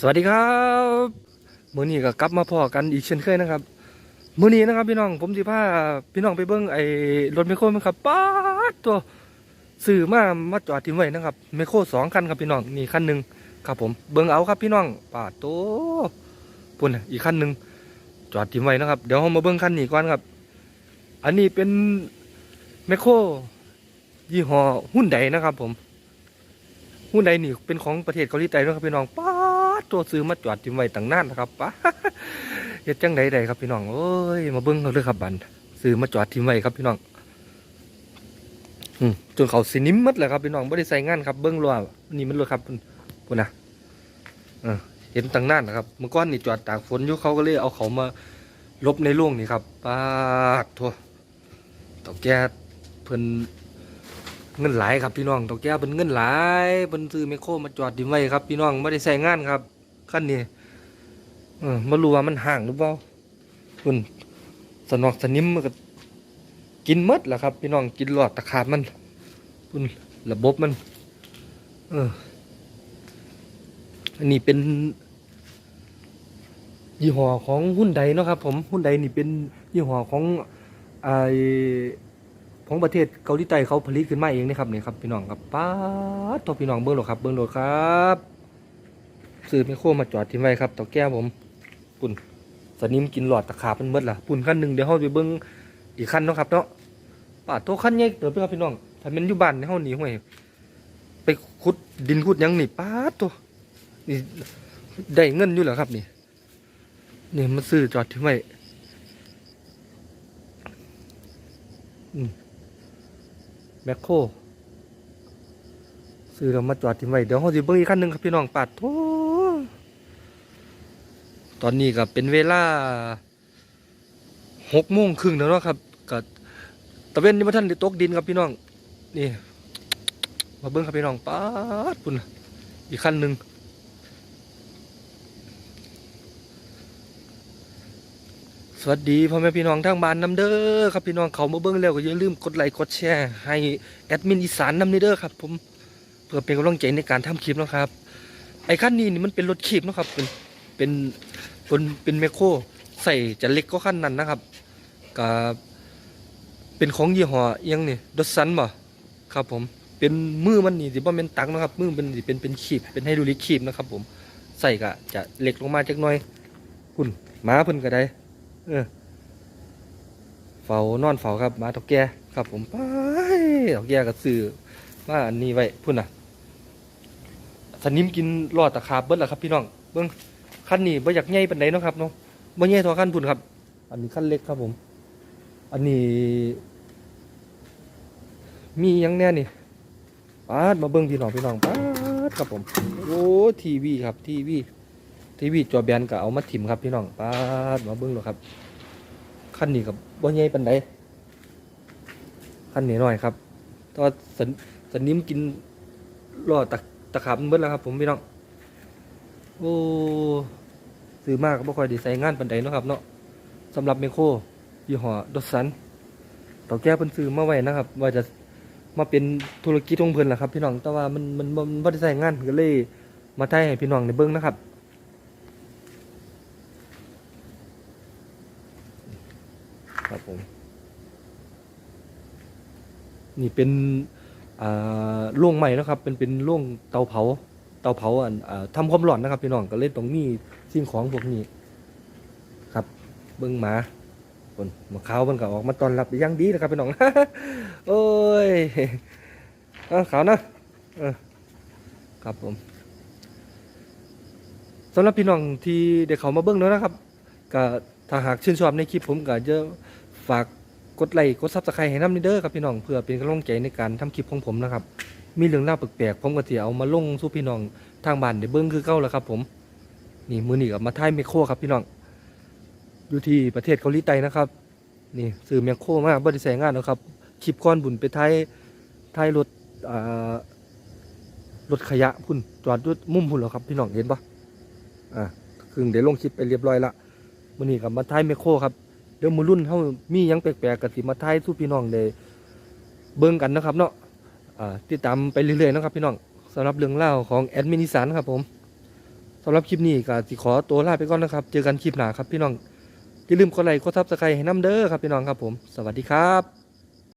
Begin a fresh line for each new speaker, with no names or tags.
สวัสดีครับมื้อนี้ก็กลับมาพอกันอีกเช่นเคยนะครับมื้อนี้นะครับ พี่น้องผมสิพาพี่น้องไปเบิ่งไอ้รถไมโครมั้งครับป๊าดตัวซื้อมามาจอดทิ้งไว้นะครับไมโครสองคันครับพี่น้องนี่คันหนึ่งครับผมเบิ่งเอาครับพี่น้องปาดโตปุ่นอีกคันหนึ่งจอดทิ้งไว้นะครับเดี๋ยวเรามาเบิ่งคันนี้ก่อนครับ อันนี้เป็นไมโครยี่ห้อหุ้นใดนะครับ ผมหุ้นใดนี่เป็นของประเทศเกาหลีใต้นะครับพี่น้องป้า ตัวซื้อมาจอดทิ้งไว้ตั้งนานนะครับป้าเฮ็ดจังใดใดครับพี่น้องโอ้ยมาเบิ้งเอาเลยครับบันซื้อมาจอดทิ้งไว้ครับพี่น้องอืมจนเขาสินิ่มมัดเลยครับพี่น้องไม่ได้ใส่งานครับเบิ้งรัวนี่มันเลยครับพุ่นนะเออเห็นตั้งนานนะครับเมื่อก่อนนี่จอดตากฝนอยู่เขาก็เลยเอาเขามาลบในร่วงนี่ครับป้าดทัวต่อแก้เพิ่นเงินหลายครับพี่น้องตอกแก้วเป็นเงินหลายเป็นซื้อไมโครมาจอดดิมไว้ครับพี่น้องไม่ได้ใส่งานครับ ขั้นนี้เออมารู้ว่ามันห่างหรือเปล่าคุณสนอกสนิมมันก็กินมดแหละครับ พี่น้องกินหลอดตะขาบมันคุณระบบมัน เออ อันนี้เป็นยี่ห้อของหุ้นใดเนาะครับ ผมหุ้นใดนี่เป็นยี่ห้อของไอของประเทศเกาหลีใต้เขาผลิตขึ้นมาเองนะครับนี่ครับพี่น้องครับป้าดตัวพี่น้องเบิ้งโหลดครับเบิ้งโหลดครับ ซื้อไมคโครมาจอดทิ้งไว้ครับต่อแก้วผมปุ่นสนิมกินหลอดตะขาบมันเบิดล่ะปุ่นขั้นหนึ่งเดี๋ยวเราไปเบิ้งอีกขั้นเนาะครับเนาะป้าดตัวขั้นใหญ่เดี๋ยวพี่ครับพี่น้องถ้าเป็นอยู่บ้านในห้องนี้ห่วยไปขุดดินขุดยังนี่ป้าดตัวนี่ได้เงินอยู่เหรอครับนี่นี่มาซื้อจอดทิ้งไว้แมคโครซื้อเรามาจอดทิ้งไว้เดี๋ยวเขาจะเบิ่งอีกคันหนึ่งครับพี่น้องปัดโอ้ ตอนนี้ก็เป็นเวลาหกโมงครึ่งแล้วเนาะครับก็ตะเวนนี่มาท่านตกดินครับพี่น้อง นี่ มาเบิ่งครับพี่น้องปัดปุ่นอีกคันหนึ่งสวัสดีพ่อแม่พี่น้องทางบ้านน้ำเด้อครับพี่น้องเขามาเบิ่งแล้วก็อย่าลืมกดไลค์กดแชร์ให้แอดมินอีสานน้ำนี่เด้อครับ ผมเพื่อเป็นกำลังใจในการทำคลิปนะครับ ไอ้คันนี้นี่มันเป็นรถขีบนะครับเป็น เป็นเป็นเป็นแมคโครใส่จะเล็กก็ขั้นนั้นนะครับกับเป็นของยี่ห้อเอียงนี่ดซันบ่ครับผมเป็นมือมันนี่สิบ่เป็นตักนะครับมือมันสิเป็นเป็นขีบเป็นไฮดรลิกขีบนะครับ ผมใส่ก็จะเล็กลงมาจักหน่อยคุณหมาเพิ่นก็ได้เออเฝ้านอนเฝ้าครับหมาตกแก่ครับ ผมไปตกแก่ก็ซื้อมาอันนี้ไว้พุ่นน่ะสนิมกินรอดตะขาบเบิดแล้วครับพี่น้องเบิ่ง คันนี้บ่อยากใหญ่ปานใดเนาะครับเนาะบ่ใหญ่เท่าคันพุ่นครับ อันนี้คันเล็กครับผม อันนี้ มีหยังแน่นี่ปาดมาเบิ่งพี่น้องพี่น้องปาดครับผม โอ้ทีวีครับทีวีทีวีจอแบนก็เอามาถิ่มครับพี่น้องปาดมาเบิ่งหรอครับคันนี้กับบ่ใหญ่ปานใดคันนี้น้อยครับแตัวาสนสนิมกินรอดตะตะขาบมันเบิดแล้วครับ ผมพี่น้อง โอ้ซื้อมากก็บ่ค่อยได้ใส่งานปานใดเนาะครับเนาะสำหรับเมโครยี่ห้อดอสันต่อแก้เพิ่นซื้อมาไว้นะครับ ว่าจะมาเป็นธุรกิจของเพิ่นล่ะครับ พี่น้องแต่ว่ามันมันมันบ่ได้ใส่งานก็เลย มาไทยให้พี่น้องได้เบิ่งนะครับครับผมนี่เป็นอ่าโล่งใหม่นะครับ เป็นเป็นโล่งเตาเผา เตาเผาอันอ่าทำความร้อนนะครับพี่น้องก็เลยต้องมีสิ่งของพวกนี้ ครับ เบิ้งหมาคนมาขาวมันก็ออกมาตอนรับอยังดีนะครับพี่น้อง โอ้ยเอาขาวนะเออครับผมสำหรับพี่น้องที่เด็กเขามาเบิ้งแล้วนะครับก็ถ้าหากชื่นชอบในคลิปผมก็จะฝากกดไลค์กดซับสไครต์ให้น้ำนิเด้อครับพี่น้องเพื่อเป็นกำลังใจในการทำคลิปของผมนะครับ มีเรื่องราวแปลกๆผมก็จะเอามาลงสู่พี่น้องทางบ้านได้เบิ้งคือเก่าแล้วครับ ผม นี่มือนี่กับมาไทยเมโครครับพี่น้อง อยู่ที่ประเทศเกาหลีใต้นะครับ นี่ซื้อเมโครมาบริษัทงานนะครับคลิปก้อนบุญไปไทยไทยรถอ่ารถขยะพุ่นจอดด้วยมุมพุ่นแล้วครับพี่น้องเห็นปะอ่าคือเดี๋ยวลงคลิปไปเรียบร้อยละมือนี้กับมาไทยเมโครครับเดี๋ยวมือรุ่นเขามีหยังแปลกๆกับสิมาไทยสู้พี่น้องได้เบิ่งกันนะครับเนาะ ติดตามไปเรื่อยๆนะครับพี่น้องสำหรับเรื่องเล่าของแอดมินิสันครับผมสำหรับคลิปนี้ก็สิขอตัวลาไปก่อนนะครับ เจอกันคลิปหน้าครับพี่น้องอย่าลืมกดไลค์กดซับสไครต์ให้น้ำเด้อครับพี่น้องครับผม สวัสดีครับ